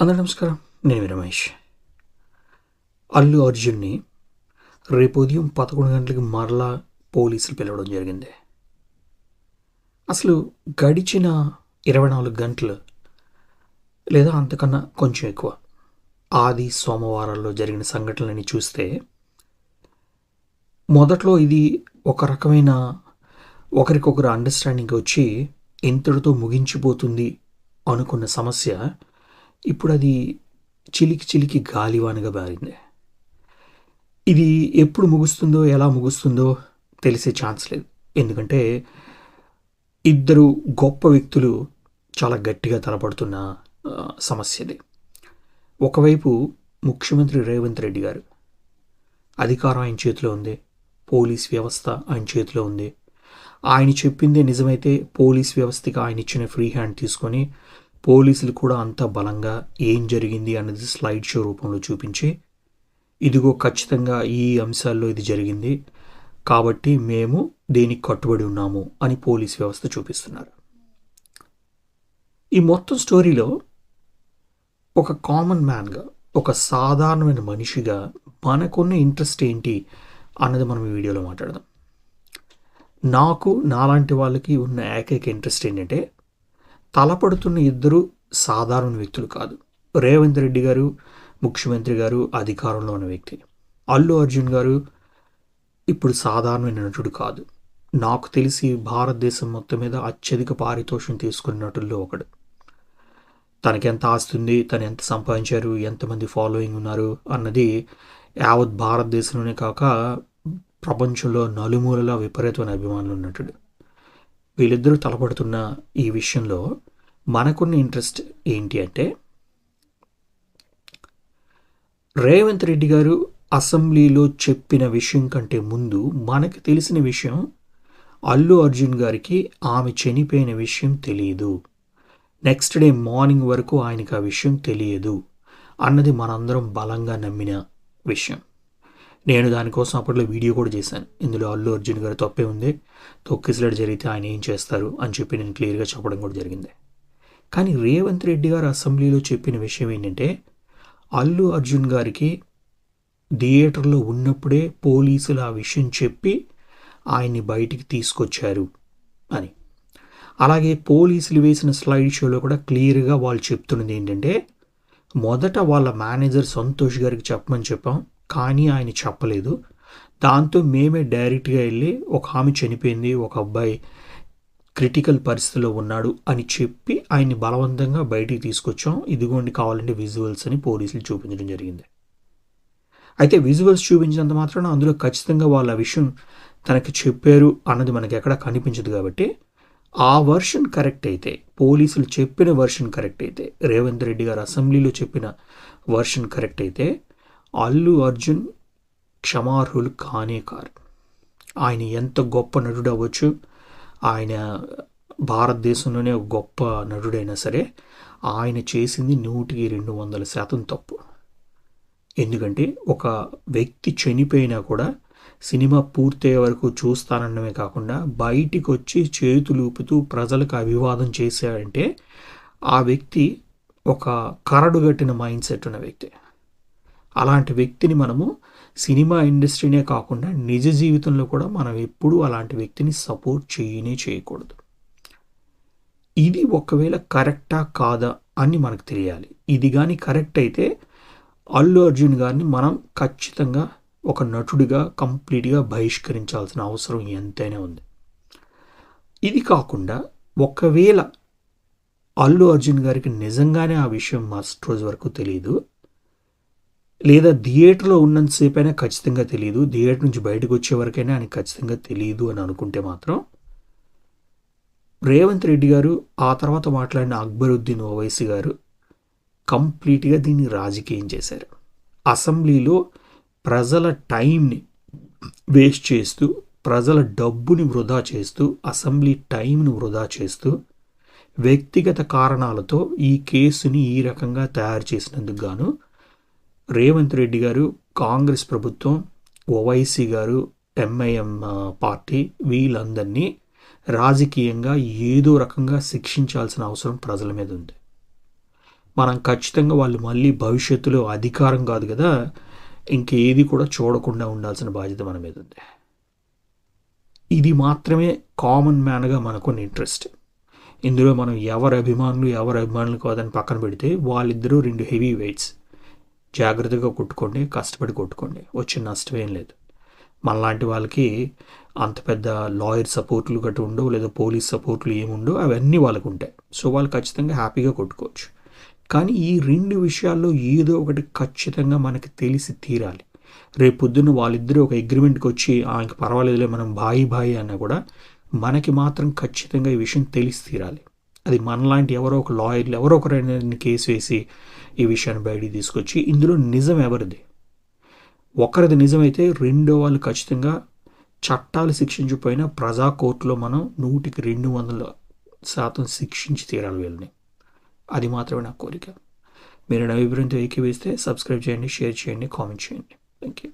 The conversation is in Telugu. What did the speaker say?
అందరూ నమస్కారం. నేను రమేష్. అల్లు అర్జున్ని రేపు ఉదయం పదకొండు గంటలకి మరలా పోలీసులు పిలవడం జరిగింది. అసలు గడిచిన ఇరవై నాలుగు గంటలు లేదా అంతకన్నా కొంచెం ఎక్కువ ఆది సోమవారాల్లో జరిగిన సంఘటనలని చూస్తే మొదట్లో ఇది ఒక రకమైన ఒకరికొకరు అండర్స్టాండింగ్ వచ్చి ఇంతటితో ముగించిపోతుంది అనుకున్న సమస్య ఇప్పుడు అది చిలికి చిలికి గాలివానగా మారింది. ఇది ఎప్పుడు ముగుస్తుందో ఎలా ముగుస్తుందో తెలిసే ఛాన్స్ లేదు. ఎందుకంటే ఇద్దరు గొప్ప వ్యక్తులు చాలా గట్టిగా తలపడుతున్న సమస్యది ఒకవైపు ముఖ్యమంత్రి రేవంత్ రెడ్డి గారు. అధికారం ఆయన చేతిలో ఉంది. పోలీస్ వ్యవస్థ ఆయన చేతిలో ఉంది. ఆయన చెప్పిందే నిజమైతే పోలీస్ వ్యవస్థకి ఆయన ఇచ్చిన ఫ్రీ హ్యాండ్ తీసుకొని పోలీసులు కూడా అంత బలంగా ఏం జరిగింది అన్నది స్లైడ్ షో రూపంలో చూపించి ఇదిగో ఖచ్చితంగా ఈ అంశాల్లో ఇది జరిగింది కాబట్టి మేము దేనికి కట్టుబడి ఉన్నాము అని పోలీస్ వ్యవస్థ చూపిస్తున్నారు. ఈ మొత్తం స్టోరీలో ఒక కామన్ మ్యాన్గా ఒక సాధారణమైన మనిషిగా మనకున్న ఇంట్రెస్ట్ ఏంటి అన్నది మనం ఈ వీడియోలో మాట్లాడదాం. నాకు నాలాంటి వాళ్ళకి ఉన్న ఏకైక ఇంట్రెస్ట్ ఏంటంటే తలపడుతున్న ఇద్దరు సాధారణ వ్యక్తులు కాదు. రేవంత్ రెడ్డి గారు ముఖ్యమంత్రి గారు అధికారంలో ఉన్న వ్యక్తి. అల్లు అర్జున్ గారు ఇప్పుడు సాధారణమైన నటుడు కాదు. నాకు తెలిసి భారతదేశం మొత్తం మీద అత్యధిక పారితోషం తీసుకున్న నటుల్లో ఒకడు. తనకెంత ఎంత ఆస్తి ఉంది తను ఎంత సంపాదించారు ఎంతమంది ఫాలోయింగ్ ఉన్నారు అన్నది యావత్ భారతదేశంలోనే కాక ప్రపంచంలో నలుమూలలా విపరీతమైన అభిమానులు ఉన్నట్టుడు వీళ్ళిద్దరూ తలపడుతున్న ఈ విషయంలో మనకున్న ఇంట్రెస్ట్ ఏంటి అంటే రేవంత్ రెడ్డి గారు అసెంబ్లీలో చెప్పిన విషయం కంటే ముందు మనకు తెలిసిన విషయం అల్లు అర్జున్ గారికి ఆమె చనిపోయిన విషయం తెలియదు. నెక్స్ట్ డే మార్నింగ్ వరకు ఆయనకు ఆ విషయం తెలియదు అన్నది మనందరం బలంగా నమ్మిన విషయం. నేను దానికోసం అప్పట్లో వీడియో కూడా చేశాను. ఇందులో అల్లు అర్జున్ గారు తప్పే ఉంది. తొక్కిసలాడ్ జరిగితే ఆయన ఏం చేస్తారు అని చెప్పి నేను క్లియర్గా చెప్పడం కూడా జరిగింది. కానీ రేవంత్ రెడ్డి గారు అసెంబ్లీలో చెప్పిన విషయం ఏంటంటే అల్లు అర్జున్ గారికి థియేటర్లో ఉన్నప్పుడే పోలీసులు ఆ విషయం చెప్పి ఆయన్ని బయటికి తీసుకొచ్చారు అని. అలాగే పోలీసులు వేసిన స్లైడ్ షోలో కూడా క్లియర్గా వాళ్ళు చెప్తున్నది ఏంటంటే మొదట వాళ్ళ మేనేజర్ సంతోష్ గారికి చెప్పమని చెప్పాం. కానీ ఆయన చెప్పలేదు. దాంతో మేమే డైరెక్ట్గా వెళ్ళి ఒక ఆమె చనిపోయింది ఒక అబ్బాయి క్రిటికల్ పరిస్థితిలో ఉన్నాడు అని చెప్పి ఆయన్ని బలవంతంగా బయటికి తీసుకొచ్చాం. ఇదిగోండి కావాలంటే విజువల్స్ అని పోలీసులు చూపించడం జరిగింది. అయితే విజువల్స్ చూపించినంత మాత్రాన అందులో ఖచ్చితంగా వాళ్ళ విషయం తనకి చెప్పారు అన్నది మనకి ఎక్కడా కనిపించదు కాబట్టి ఆ వర్షన్ కరెక్ట్ అయితే పోలీసులు చెప్పిన వర్షన్ కరెక్ట్ అయితే రేవంత్ రెడ్డి గారు అసెంబ్లీలో చెప్పిన వర్షన్ కరెక్ట్ అయితే అల్లు అర్జున్ క్షమార్హులు కానే కారు. ఆయన ఎంత గొప్ప నటుడు అవ్వచ్చు ఆయన భారతదేశంలోనే ఒక గొప్ప నటుడైనా సరే ఆయన చేసింది నూటికి రెండు వందల శాతం తప్పు. ఎందుకంటే ఒక వ్యక్తి చనిపోయినా కూడా సినిమా పూర్తయ్యే వరకు చూస్తానన్నమే కాకుండా బయటికి వచ్చి చేతులు ఊపుతూ ప్రజలకు అభివాదం చేశాడంటే ఆ వ్యక్తి ఒక కరడుగట్టిన మైండ్ సెట్ ఉన్న వ్యక్తి. అలాంటి వ్యక్తిని మనము సినిమా ఇండస్ట్రీనే కాకుండా నిజ జీవితంలో కూడా మనం ఎప్పుడూ అలాంటి వ్యక్తిని సపోర్ట్ చేయనే చేయకూడదు. ఇది ఒకవేళ కరెక్టా కాదా అని మనకు తెలియాలి. ఇది కానీ కరెక్ట్ అయితే అల్లు అర్జున్ గారిని మనం ఖచ్చితంగా ఒక నటుడిగా కంప్లీట్గా బహిష్కరించాల్సిన అవసరం ఎంతైనా ఉంది. ఇది కాకుండా ఒకవేళ అల్లు అర్జున్ గారికి నిజంగానే ఆ విషయం మస్ట్ రోజు వరకు తెలియదు లేదా థియేటర్లో ఉన్నంతసేపైనా ఖచ్చితంగా తెలియదు థియేటర్ నుంచి బయటకు వచ్చే వరకైనా ఆయనకు ఖచ్చితంగా తెలియదు అని అనుకుంటే మాత్రం రేవంత్ రెడ్డి గారు ఆ తర్వాత మాట్లాడిన అక్బరుద్దీన్ ఓవైసీ గారు కంప్లీట్గా దీన్ని రాజకీయం చేశారు. అసెంబ్లీలో ప్రజల టైంని వేస్ట్ చేస్తూ ప్రజల డబ్బుని వృధా చేస్తూ అసెంబ్లీ టైంని వృధా చేస్తూ వ్యక్తిగత కారణాలతో ఈ కేసుని ఈ రకంగా తయారు చేసినందుకు గాను రేవంత్ రెడ్డి గారు కాంగ్రెస్ ప్రభుత్వం ఓవైసీ గారు ఎంఐఎం పార్టీ వీళ్ళందరినీ రాజకీయంగా ఏదో రకంగా శిక్షించాల్సిన అవసరం ప్రజల మీద ఉంది. మనం ఖచ్చితంగా వాళ్ళు మళ్ళీ భవిష్యత్తులో అధికారం కాదు కదా ఇంకేది కూడా చూడకుండా ఉండాల్సిన బాధ్యత మన మీద ఉంది. ఇది మాత్రమే కామన్ మ్యాన్గా మనకున్న ఇంట్రెస్ట్ ఇందులో మనం ఎవరి అభిమానులు ఎవరి అభిమానులు కాదని పక్కన పెడితే వాళ్ళిద్దరూ రెండు హెవీ వెయిట్స్ జాగ్రత్తగా కొట్టుకోండి కష్టపడి కొట్టుకోండి. వచ్చిన నష్టం ఏం లేదు. మనలాంటి వాళ్ళకి అంత పెద్ద లాయర్ సపోర్ట్లు గట్రా ఉండవు లేదా పోలీస్ సపోర్ట్లు ఏముండవు అవన్నీ వాళ్ళకు ఉంటాయి. సో వాళ్ళు ఖచ్చితంగా హ్యాపీగా కొట్టుకోవచ్చు. కానీ ఈ రెండు విషయాల్లో ఏదో ఒకటి ఖచ్చితంగా మనకి తెలిసి తీరాలి. రేపు పొద్దున్న వాళ్ళిద్దరూ ఒక అగ్రిమెంట్కి వచ్చి ఆయనకి పర్వాలేదులే మనం బాయి బాయి అన్నా కూడా మనకి మాత్రం ఖచ్చితంగా ఈ విషయం తెలిసి తీరాలి. అది మనలాంటి ఎవరో ఒక లాయర్లు ఎవరో ఒకరైనా కేసు వేసి ఈ విషయాన్ని బయటికి తీసుకొచ్చి ఇందులో నిజం ఎవరిది? ఒకరిది నిజమైతే రెండో వాళ్ళు ఖచ్చితంగా చట్టాలు శిక్షించిపోయినా ప్రజా కోర్టులో మనం నూటికి రెండు వందల శాతం శిక్షించి తీరాలి వీళ్ళని. అది మాత్రమే నా కోరిక. మీరు నా అభిప్రాయంతో ఏకీవేస్తే సబ్స్క్రైబ్ చేయండి షేర్ చేయండి కామెంట్ చేయండి. Thank you